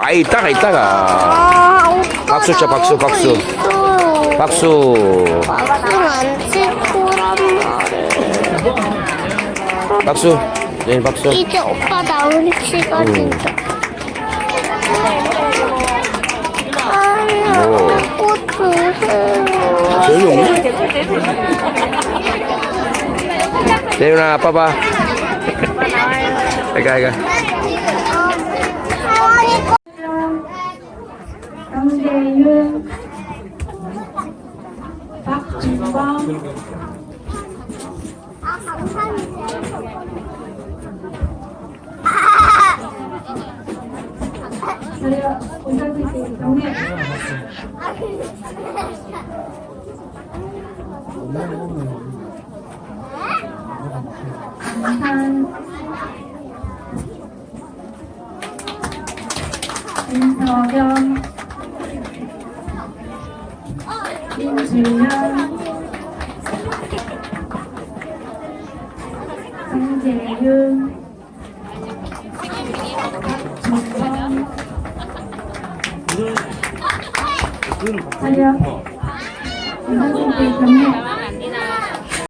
아 이따가 이따가 아, 오빠 박수 쳐, 박수, 박수. 있어요. 박수 박수는 안 치고란 말이에요. 박수 네 박수 이제 오빠 나올 시간이죠. 아니야, 뭐? 꽃 주세요. 재윤이 없네 재윤아 아빠 봐 이가 이가 강재윤, 박준범, 자리가 온전히 경례. 산 김서경 김주연 강재윤 박준범 자리야 온전히 경례